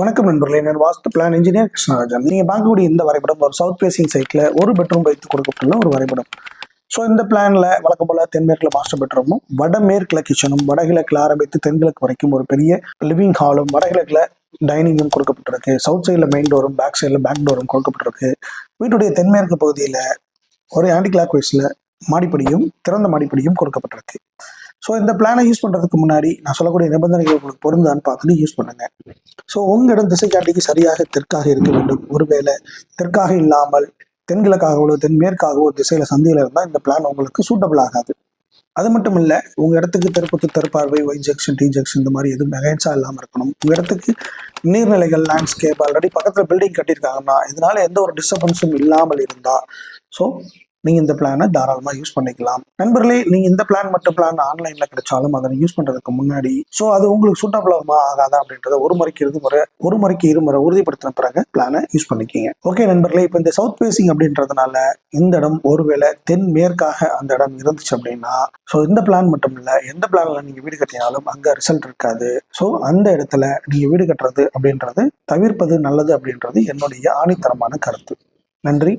வணக்கம் நண்பர்களே நான் வாஸ்து பிளான் இன்ஜினியர் கிருஷ்ணராஜன். நீங்கள் பார்க்கக்கூடிய இந்த வரைபடம் ஒரு சவுத் பேசிங் சைட்டில் ஒரு பெட்ரூம் வைத்து கொடுக்கப்பட்டுள்ள ஒரு வரைபடம். ஸோ இந்த பிளானில் வழக்கம் போல தென்மேற்கில் மாஸ்டர் பெட்ரூமும் வடமேற்கில் கிச்சனும் வடகிழக்கில் ஆரம்பித்து தென்கிழக்கு வரைக்கும் ஒரு பெரிய லிவிங் ஹாலும் வடகிழக்கில் டைனிங்கும் கொடுக்கப்பட்டிருக்கு. சவுத் சைடில் மெயின் டோரும் பேக் சைடில் பேக் டோரும் கொடுக்கப்பட்டிருக்கு. வீட்டுடைய தென்மேற்கு பகுதியில் ஒரு ஆன்டி கிளாக் வைஸில் மாடிப்படியும் திறந்த மாடிப்படியும் கொடுக்கப்பட்டிருக்கு. ஸோ இந்த பிளானை யூஸ் பண்ணுறதுக்கு முன்னாடி நான் சொல்லக்கூடிய நிபந்தனைகள் உங்களுக்கு பொருந்தான்னு பார்த்துட்டு யூஸ் பண்ணுங்க. ஸோ உங்கள் இடம் திசை காட்டிக்கு சரியாக தெற்காக இருக்க வேண்டும். ஒருவேளை தெற்காக இல்லாமல் தென்கிழக்காகவோ தென்மேற்காகவோ திசையில் சந்தையில் இருந்தால் இந்த பிளான் உங்களுக்கு சூட்டபிள் ஆகாது. அது மட்டும் இல்லை உங்கள் இடத்துக்கு தெருப்புக்கு தெற்பார்வை ஒய் ஜங்ஷன் டி ஜங்ஷன் இந்த மாதிரி எதுவும் மெகன்ஸா இல்லாமல் இருக்கணும். உங்கள் இடத்துக்கு நீர்நிலைகள் லேண்ட்ஸ்கேப் ஆல்ரெடி பக்கத்தில் பில்டிங் கட்டியிருக்காங்கன்னா இதனால எந்த ஒரு டிஸ்டர்பன்ஸும் இல்லாமல் இருந்தால் ஸோ நீங்க இந்த பிளானை தாராளமா யூஸ் பண்ணிக்கலாம். நண்பர்களே நீங்க இந்த பிளான் மட்டும் பிளான் ஆன்லைன்ல கிடைச்சாலும் அதை யூஸ் பண்றதுக்கு முன்னாடி ஸோ அது உங்களுக்கு சூட்டபிள் ஆகுமா ஆகாதா அப்படின்றத ஒரு முறைக்கு இருமுறை ஒரு முறைக்கு இருமுறை உறுதிப்படுத்தின பிறகு பிளானை யூஸ் பண்ணிக்கிங்க. ஓகே நண்பர்களே இப்போ இந்த சவுத் பேசிங் அப்படின்றதுனால இந்த இடம் ஒருவேளை தென் மேற்காக அந்த இடம் இருந்துச்சு அப்படின்னா ஸோ இந்த பிளான் மட்டும் இல்லை எந்த பிளான்ல நீங்க வீடு கட்டினாலும் அங்க ரிசல்ட் இருக்காது. ஸோ அந்த இடத்துல நீங்க வீடு கட்டுறது அப்படின்றது தவிர்ப்பது நல்லது அப்படின்றது என்னுடைய ஆணித்தரமான கருத்து. நன்றி.